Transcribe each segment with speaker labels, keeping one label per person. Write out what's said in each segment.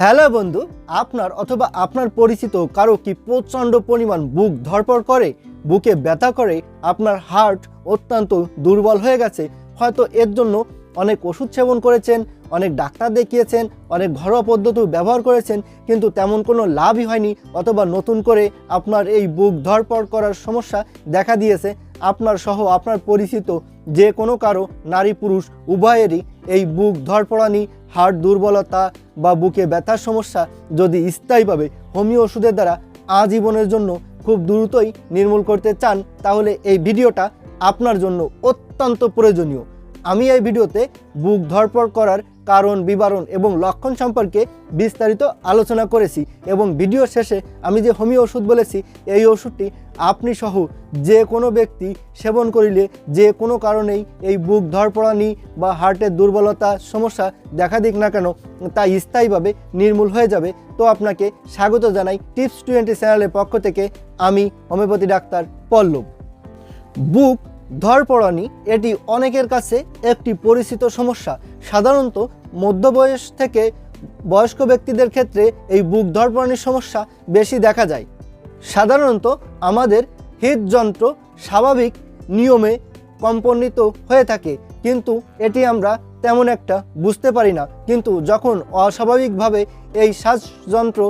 Speaker 1: Hello বন্ধু, আপনার অথবা আপনার পরিচিত কারও কি প্রচণ্ড পরিমাণ বুক ধরপড় করে, বুকে ব্যথা করে, আপনার হার্ট অত্যন্ত দুর্বল হয়ে গেছে, হয়তো এর জন্য অনেক ওষুধ সেবন করেছেন, অনেক ডাক্তার দেখিয়েছেন, অনেক ঘরোয়া পদ্ধতি ব্যবহার করেছেন, কিন্তু তেমন কোনো লাভই হয়নি অথবা নতুন করে আপনার এই বুক ধরপড় করার সমস্যা দেখা দিয়েছে। আপনার সহ আপনার পরিচিত যে কোনো কারও নারী পুরুষ উভয়েরই এই বুক ধরপড়ানি হার্ট দুর্বলতা বা বুকে ব্যথার সমস্যা যদি স্থায়ীভাবে হোমিও ওষুধের দ্বারা আজীবনের জন্য খুব দ্রুতই নির্মূল করতে চান, তাহলে এই ভিডিওটা আপনার জন্য অত্যন্ত প্রয়োজনীয়। আমি এই ভিডিওতে বুক ধরপড় করার কারণ, বিবরণ এবং লক্ষণ সম্পর্কে বিস্তারিত আলোচনা করেছি এবং ভিডিও শেষে আমি যে হোমিও ওষুধ বলেছি, এই ওষুধটি আপনি সহ যে কোনো ব্যক্তি সেবন করিলে যে কোনো কারণেই এই বুক ধরপড়ানি বা হার্টের দুর্বলতা, সমস্যা দেখা দিক না কেন, তা স্থায়ীভাবে নির্মূল হয়ে যাবে। তো আপনাকে স্বাগত জানাই টিপস টোয়েন্টি চ্যানেলের পক্ষ থেকে আমি হোমিওপ্যাথি ডাক্তার পল্লব। বুক ধরপড়ানি এটি অনেকের কাছে একটি পরিচিত সমস্যা। সাধারণত মধ্যবয়স থেকে বয়স্ক ব্যক্তিদের ক্ষেত্রে এই বুক ধরপড়ানির সমস্যা বেশি দেখা যায়। সাধারণত আমাদের হৃদযন্ত্র স্বাভাবিক নিয়মে কম্পনিত হয়ে থাকে, কিন্তু এটি আমরা তেমন একটা বুঝতে পারি না। কিন্তু যখন অস্বাভাবিকভাবে এই শ্বাসযন্ত্র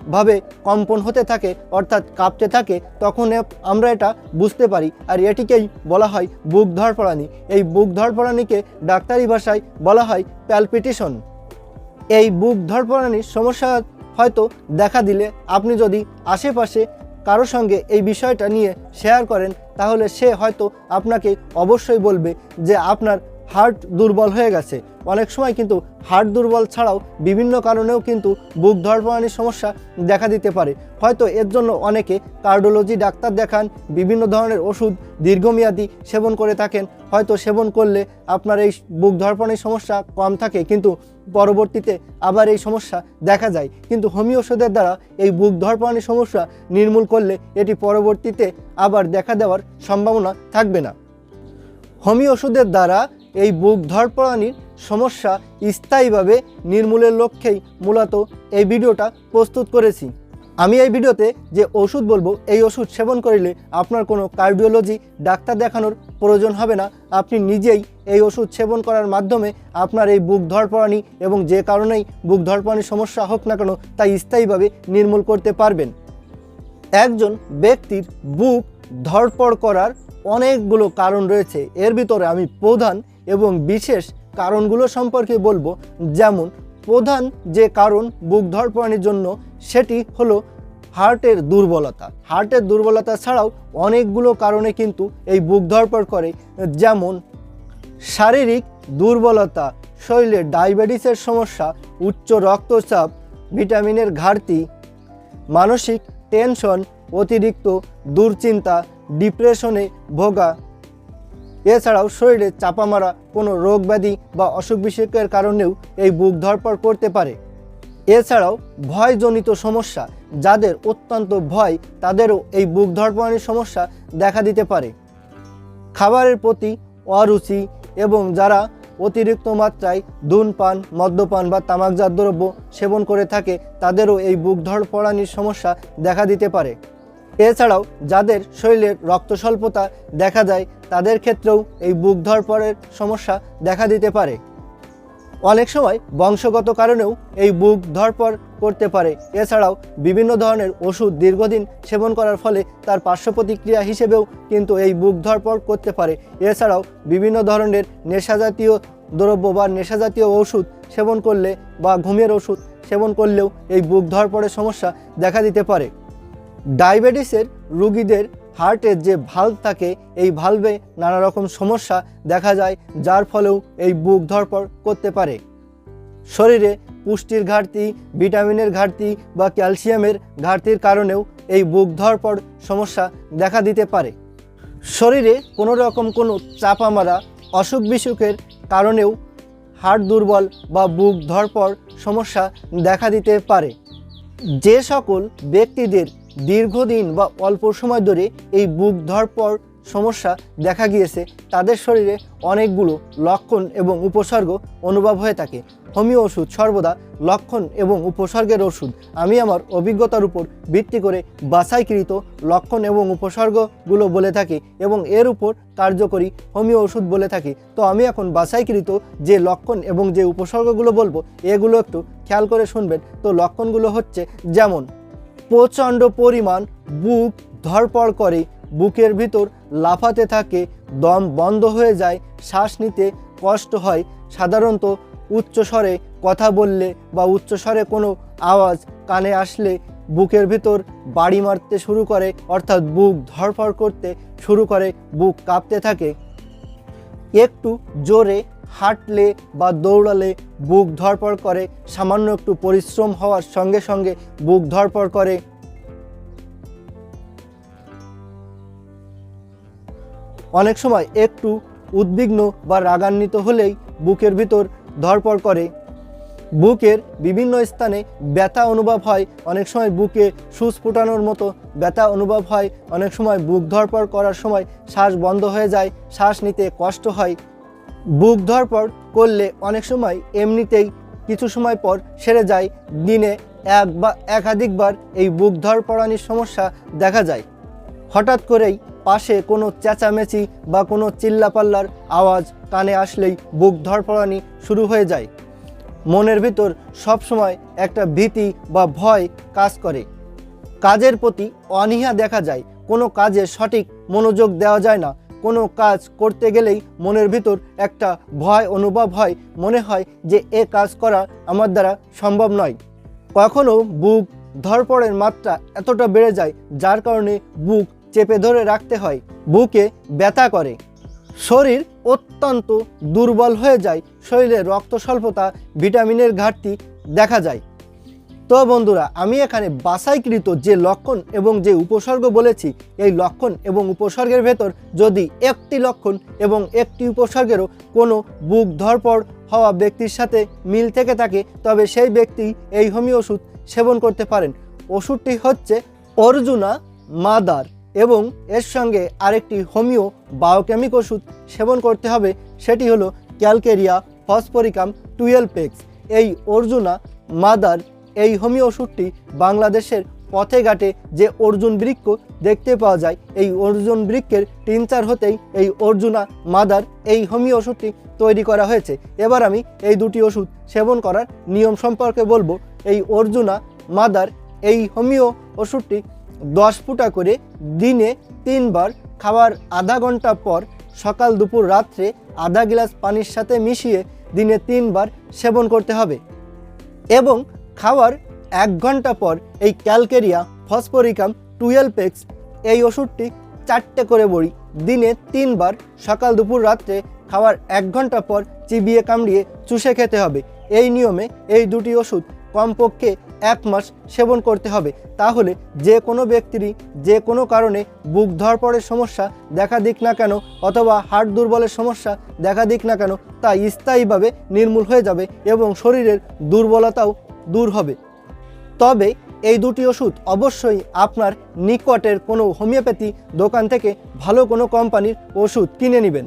Speaker 1: অস্বাভাবিকভাবে কম্পন হতে থাকে, অর্থাৎ কাঁপতে থাকে, তখন আমরা এটা বুঝতে পারি। আর এটিকেই বলা হয় বুক ধরপড়ানি এই বুক ধরপড়ানিকে ডাক্তারি ভাষায় বলা হয় প্যালপিটেশন। এই বুক ধরপড়ানির সমস্যা হয়তো দেখা দিলে আপনি যদি আশেপাশে কারোর সঙ্গে এই বিষয়টা নিয়ে শেয়ার করেন, তাহলে সে হয়তো আপনাকে অবশ্যই বলবে যে আপনার হার্ট দুর্বল হয়ে গেছে। অনেক সময় কিন্তু হার্ট দুর্বল ছাড়াও বিভিন্ন কারণেও কিন্তু বুক ধরপড়ানির সমস্যা দেখা দিতে পারে। হয়তো এর জন্য অনেকে কার্ডিওলজি, ডাক্তার দেখান, বিভিন্ন ধরনের ওষুধ দীর্ঘমেয়াদী সেবন করে থাকেন। হয়তো সেবন করলে আপনার এই বুক ধরপড়ানির সমস্যা কম থাকে, কিন্তু পরবর্তীতে আবার এই সমস্যা দেখা যায়। কিন্তু হোমিও ওষুধের দ্বারা এই বুক ধরপড়ানির সমস্যা নির্মূল করলে এটি পরবর্তীতে আবার দেখা দেওয়ার সম্ভাবনা থাকবে না। হোমিও ওষুধের দ্বারা এই বুক ধরপড়ানির সমস্যা স্থায়ীভাবে নির্মূলের লক্ষ্যেই মূলত এই ভিডিওটা প্রস্তুত করেছি। আমি এই ভিডিওতে যে ওষুধ বলব, এই ওষুধ সেবন করিলে আপনার কোনো কার্ডিওলজি, ডাক্তার দেখানোর প্রয়োজন হবে না। আপনি নিজেই এই ওষুধ সেবন করার মাধ্যমে আপনার এই বুক ধরপড়ানি এবং যে কারণেই বুক ধরপড়ানির সমস্যা হোক না কেন, তা স্থায়ীভাবে নির্মূল করতে পারবেন। একজন ব্যক্তির বুক ধরপড় করার অনেকগুলো কারণ রয়েছে। এর ভিতরে আমি প্রধান এবং বিশেষ কারণগুলো সম্পর্কে বলব, যেমন প্রধান যে কারণ বুক ধরপড়ানির জন্য, সেটি হলো হার্টের দুর্বলতা। হার্টের দুর্বলতা ছাড়াও অনেকগুলো কারণে কিন্তু এই বুক ধরপড় করে, যেমন শারীরিক দুর্বলতা, শরীরে ডায়াবেটিসের সমস্যা, উচ্চ রক্তচাপ, ভিটামিনের ঘাটতি, মানসিক টেনশন, অতিরিক্ত দুশ্চিন্তা, ডিপ্রেশনে ভোগা এছাড়াও শরীরে চাপা মারা, কোনো রোগ ব্যাধি বা অসুখ বিসুখের কারণেও এই বুক ধরপড় করতে পারে। এছাড়াও ভয়জনিত সমস্যা, যাদের অত্যন্ত ভয়, তাদেরও এই বুক ধরপড়ানির সমস্যা দেখা দিতে পারে। খাবারের প্রতি অরুচি এবং যারা অতিরিক্ত মাত্রায় ধূমপান মদ্যপান বা তামাকজাত দ্রব্য সেবন করে থাকে, তাদেরও এই বুক ধরপড়ানির সমস্যা দেখা দিতে পারে। এছাড়াও যাদের শরীরের রক্ত স্বল্পতা দেখা যায়, তাদের ক্ষেত্রেও এই বুক ধরপড়ের সমস্যা দেখা দিতে পারে। অনেক সময় বংশগত কারণেও এই বুক ধরপড় করতে পারে। এছাড়াও বিভিন্ন ধরনের ওষুধ দীর্ঘদিন সেবন করার ফলে তার পার্শ্ব প্রতিক্রিয়া হিসেবেও কিন্তু এই বুক ধরপড় করতে পারে। এছাড়াও বিভিন্ন ধরনের নেশাজাতীয় দ্রব্য বা নেশাজাতীয় ওষুধ সেবন করলে বা ঘুমের ওষুধ সেবন করলেও এই বুক ধরপড়ের সমস্যা দেখা দিতে পারে। ডায়াবেটিসের রুগীদের হার্টের যে ভাল্ব থাকে, এই ভাল্বে নানা রকম সমস্যা দেখা যায়, যার ফলেও এই বুক ধরপড় করতে পারে। শরীরে পুষ্টির ঘাটতি, ভিটামিনের ঘাটতি বা ক্যালসিয়ামের ঘাটতির কারণেও এই বুক ধরপড় সমস্যা দেখা দিতে পারে। শরীরে কোনো রকম কোনো চাপা মারা অসুখ বিসুখের কারণেও হার্ট দুর্বল বা বুক ধরপড় সমস্যা দেখা দিতে পারে। যে সকল ব্যক্তিদের দীর্ঘদিন বা অল্প সময় ধরে এই বুক ধরপড় সমস্যা দেখা গিয়েছে, তাদের শরীরে অনেকগুলো লক্ষণ এবং উপসর্গ অনুভব হয়ে থাকে। হোমিও ওষুধ সর্বদা লক্ষণ এবং উপসর্গের ওষুধ। আমি আমার অভিজ্ঞতার উপর ভিত্তি করে বাছাইকৃত লক্ষণ এবং উপসর্গগুলো বলে থাকি এবং এর উপর কার্যকরী হোমিও ওষুধ বলে থাকি। তো আমি এখন বাছাইকৃত যে লক্ষণ এবং যে উপসর্গগুলো বলব, এগুলো একটু খেয়াল করে শুনবেন। তো লক্ষণগুলো হচ্ছে যেমন প্রচণ্ড পরিমাণ বুক ধরপড় করে, বুকের ভিতর লাফাতে থাকে, দম বন্ধ হয়ে যায়, শ্বাস নিতে কষ্ট হয়, সাধারণত উচ্চস্বরে কথা বললে বা উচ্চস্বরে কোনো আওয়াজ কানে আসলে বুকের ভিতর বাড়ি মারতে শুরু করে, অর্থাৎ বুক ধরফড় করতে শুরু করে, বুক কাঁপতে থাকে। একটু জোরে হাঁটলে বা দৌড়ালে বুক ধরপড় করে, সামান্য একটু পরিশ্রম হওয়ার সঙ্গে সঙ্গে বুক ধরপড় করে। অনেক সময় একটু উদ্বিগ্ন বা রাগান্বিত হলেই বুকের ভিতর ধরপড় করে। বুকের বিভিন্ন স্থানে ব্যথা অনুভব হয়, অনেক সময় বুকে সুচ ফুটানোর মতো ব্যথা অনুভব হয়, অনেক সময় বুক ধরপড় করার সময় শ্বাস বন্ধ হয়ে যায়, শ্বাস নিতে কষ্ট হয়। বুক ধরপড় করলে অনেক সময় এমনিতেই কিছু সময় পর সেরে যায়। দিনে এক বা একাধিকবার এই বুক ধরপড়ানির সমস্যা দেখা যায়। হঠাৎ করেই পাশে কোনো চেঁচামেচি বা কোনো চিল্লাপাল্লার আওয়াজ কানে আসলেই বুক ধরপড়ানি শুরু হয়ে যায়। মনের ভিতর সবসময় একটা ভীতি বা ভয় কাজ করে। কাজের প্রতি অনীহা দেখা যায়। কোনো কাজে সঠিক মনোযোগ দেওয়া যায় না। কোনো কাজ করতে গেলেই মনের ভিতর একটা ভয় অনুভব হয়, মনে হয় যে এ কাজ করা আমার দ্বারা সম্ভব নয়। কখনো বুক ধরপড়ের মাত্রা এতটা বেড়ে যায়, যার কারণে বুক চেপে ধরে রাখতে হয়, বুকে ব্যথা করে। শরীর অত্যন্ত দুর্বল হয়ে যায়, শরীরে রক্ত স্বল্পতা ভিটামিনের ঘাটতি দেখা যায়। তো বন্ধুরা, আমি এখানে বাছাইকৃত যে লক্ষণ এবং যে উপসর্গ বলেছি, এই লক্ষণ এবং উপসর্গের ভেতর যদি একটি লক্ষণ এবং একটি উপসর্গেরও কোনো বুক ধরপড় হওয়া ব্যক্তির সাথে মিল থেকে থাকে, তবে সেই ব্যক্তি এই হোমিও ওষুধ সেবন করতে পারেন। ওষুধটি হচ্ছে অর্জুনা মাদার এবং এর সঙ্গে আরেকটি হোমিও বায়োকেমিক ওষুধ সেবন করতে হবে, সেটি হলো ক্যালকেরিয়া ফসফরিকাম টুয়েলভ এক্স। এই অর্জুনা মাদার এই হোমিও ওষুধটি বাংলাদেশের পথে ঘাটে যে অর্জুন বৃক্ষ দেখতে পাওয়া যায়, এই অর্জুন বৃক্ষের টিনচার হতেই এই অর্জুনা মাদার এই হোমিও ওষুধটি তৈরি করা হয়েছে। এবার আমি এই দুটি ওষুধ সেবন করার নিয়ম সম্পর্কে বলব। এই অর্জুনা মাদার এই হোমিও ওষুধটি দশ ফুটা করে দিনে তিনবার খাওয়ার আধা ঘণ্টা পর সকাল দুপুর রাত্রে আধা গ্লাস পানির সাথে মিশিয়ে দিনে তিনবার সেবন করতে হবে। এবং খাওয়ার এক ঘণ্টা পর এই ক্যালকেরিয়া ফসফরিকাম টুয়েলভ এক্স এই ওষুধটি চারটে করে বড়ি, দিনে তিনবার, সকাল, দুপুর, রাত্রে খাওয়ার এক ঘণ্টা পর চিবিয়ে কামড়িয়ে চুষে খেতে হবে। এই নিয়মে এই দুটি ওষুধ কমপক্ষে এক মাস সেবন করতে হবে। তাহলে যে কোনো ব্যক্তিরই যে কোনো কারণে বুক ধরপড়ের সমস্যা দেখা দিক না কেন অথবা হার্ট দুর্বলের সমস্যা দেখা দিক না কেন তা স্থায়ীভাবে নির্মূল হয়ে যাবে এবং শরীরের দুর্বলতাও দূর হবে। তবে এই দুটি ওষুধ অবশ্যই আপনার নিকটের কোনো হোমিওপ্যাথি দোকান থেকে ভালো কোনো কোম্পানির ওষুধ কিনে নেবেন।